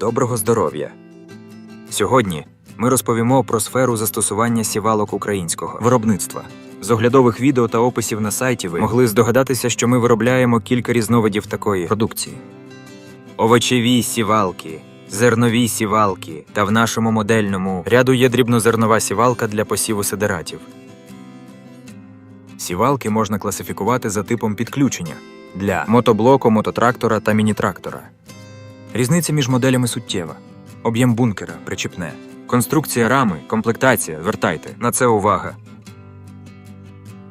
Доброго здоров'я! Сьогодні ми розповімо про сферу застосування сівалок українського виробництва. З оглядових відео та описів на сайті ви могли здогадатися, що ми виробляємо кілька різновидів такої продукції: овочеві сівалки, зернові сівалки, та в нашому модельному ряду є дрібнозернова сівалка для посіву сидератів. Сівалки можна класифікувати за типом підключення для мотоблоку, мототрактора та мінітрактора. Різниця між моделями суттєва. Об'єм бункера причіпне. Конструкція рами, комплектація, звертайте. На це увага.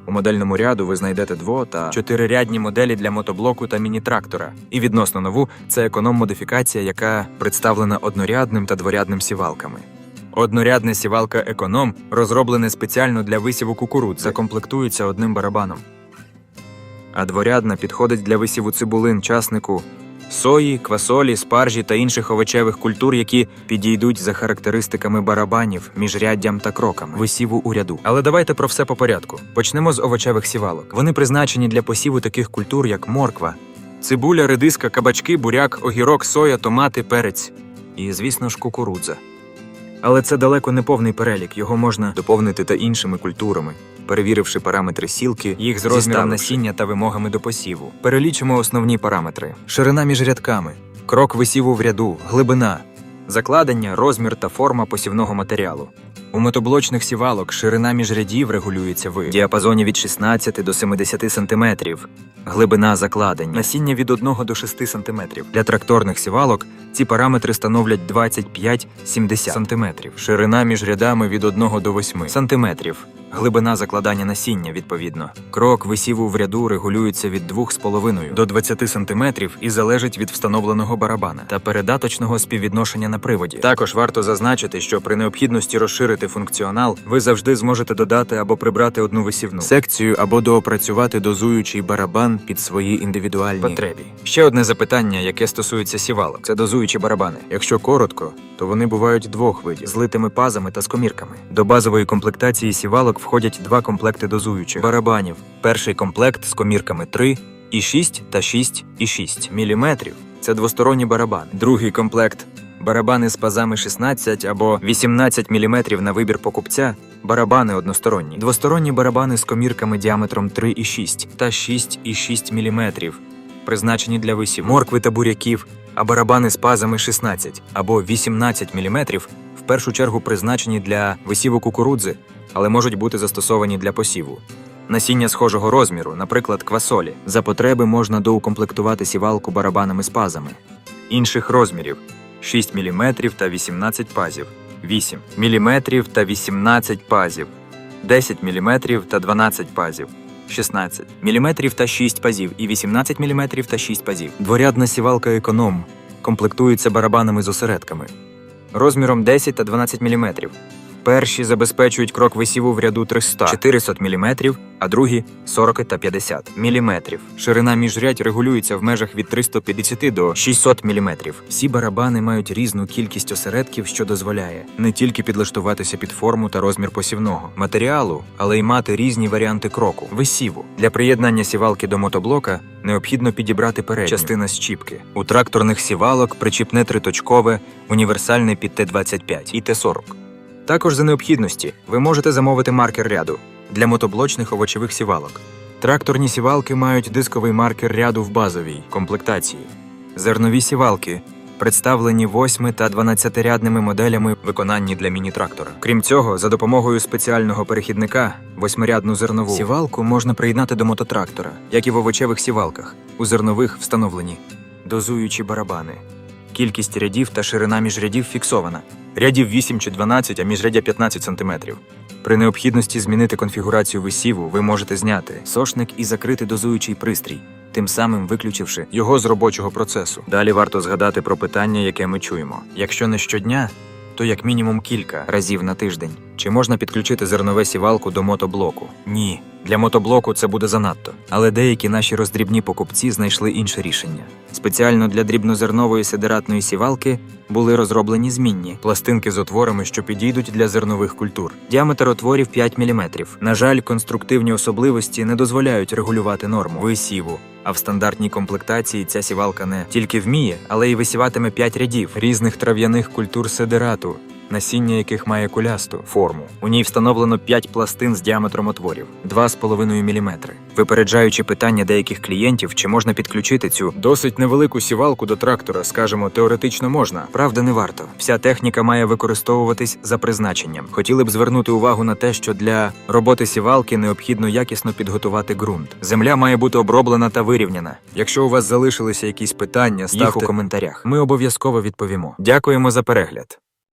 У модельному ряду ви знайдете дво та чотирирядні моделі для мотоблоку та міні-трактора. І відносно нову це економ-модифікація, яка представлена однорядним та дворядним сівалками. Однорядна сівалка економ розроблене спеціально для висіву кукурудзи, закомплектується одним барабаном. А дворядна підходить для висіву цибулин, часнику, сої, квасолі, спаржі та інших овочевих культур, які підійдуть за характеристиками барабанів, міжряддям та кроками висіву у ряду. Але давайте про все по порядку. Почнемо з овочевих сівалок. Вони призначені для посіву таких культур, як морква, цибуля, редиска, кабачки, буряк, огірок, соя, томати, перець і, звісно ж, кукурудза. Але це далеко не повний перелік, його можна доповнити та іншими культурами, перевіривши параметри сілки, їх з розміром насіння та вимогами до посіву. Перелічимо основні параметри: ширина між рядками, крок висіву в ряду, глибина, закладення, розмір та форма посівного матеріалу. У мотоблочних сівалок ширина між рядів регулюється в діапазоні від 16 до 70 см, глибина закладення, насіння від 1 до 6 см. Для тракторних сівалок ці параметри становлять 25-70 см, ширина між рядами від 1 до 8 см, глибина закладання насіння відповідно. Крок висіву в ряду регулюється від 2,5 до 20 см і залежить від встановленого барабана та передаточного співвідношення на приводі. Також варто зазначити, що при необхідності розширити функціонал ви завжди зможете додати або прибрати одну висівну секцію або доопрацювати дозуючий барабан під свої індивідуальні потребі. Ще одне запитання, яке стосується сівалок, це дозуючі барабани. Якщо коротко, то вони бувають двох видів з литими пазами та з комірками. До базової комплектації сівалок входять два комплекти дозуючих барабанів. Перший комплект з комірками 3 і 6 та 6 і 6 мм. Це двосторонні барабани. Другий комплект барабани з пазами 16 або 18 мм на вибір покупця. Барабани односторонні. Двосторонні барабани з комірками діаметром 3,6 та 6,6 мм, призначені для висів моркви та буряків, а барабани з пазами 16 або 18 мм першу чергу призначені для висіву кукурудзи, але можуть бути застосовані для посіву. Насіння схожого розміру, наприклад, квасолі. За потреби можна доукомплектувати сівалку барабанами з пазами. Інших розмірів 6 мм та 18 пазів, 8 мм та 18 пазів, 10 мм та 12 пазів, 16 мм та 6 пазів і 18 мм та 6 пазів. Дворядна сівалка економ комплектується барабанами з осередками розміром 10 та 12 мм. Перші забезпечують крок висіву в ряду 300 400 мм, а другі 40 та 50 мм. Ширина міжрядь регулюється в межах від 350 до 600 мм. Всі барабани мають різну кількість осередків, що дозволяє не тільки підлаштуватися під форму та розмір посівного матеріалу, але й мати різні варіанти кроку висіву. Для приєднання сівалки до мотоблока необхідно підібрати передню частина щіпки. У тракторних сівалок причіпне триточкове, універсальне під Т-25 і Т-40. Також за необхідності ви можете замовити маркер ряду для мотоблочних овочевих сівалок. Тракторні сівалки мають дисковий маркер ряду в базовій комплектації. Зернові сівалки представлені 8 та 12-рядними моделями виконанні для міні-трактора. Крім цього, за допомогою спеціального перехідника восьмирядну зернову сівалку можна приєднати до мототрактора, як і в овочевих сівалках. У зернових встановлені дозуючі барабани. Кількість рядів та ширина міжрядів фіксована. Рядів 8 чи 12, а міжрядя 15 см. При необхідності змінити конфігурацію висіву, ви можете зняти сошник і закрити дозуючий пристрій, тим самим виключивши його з робочого процесу. Далі варто згадати про питання, яке ми чуємо. Якщо не щодня, то як мінімум кілька разів на тиждень. Чи можна підключити зернове сівалку до мотоблоку? Ні. Для мотоблоку це буде занадто. Але деякі наші роздрібні покупці знайшли інше рішення. Спеціально для дрібнозернової сидератної сівалки були розроблені змінні пластинки з отворами, що підійдуть для зернових культур. Діаметр отворів 5 мм. На жаль, конструктивні особливості не дозволяють регулювати норму висіву. А в стандартній комплектації ця сівалка не тільки вміє, але й висіватиме 5 рядів різних трав'яних культур сидерату, насіння яких має кулясту форму. У ній встановлено 5 пластин з діаметром отворів 2,5 мм. Випереджаючи питання деяких клієнтів, чи можна підключити цю досить невелику сівалку до трактора, скажімо, теоретично можна. Правда, не варто. Вся техніка має використовуватись за призначенням. Хотіли б звернути увагу на те, що для роботи сівалки необхідно якісно підготувати ґрунт. Земля має бути оброблена та вирівняна. Якщо у вас залишилися якісь питання, ставте Їх у коментарях. Ми обов'язково відповімо. Дякуємо за перегляд.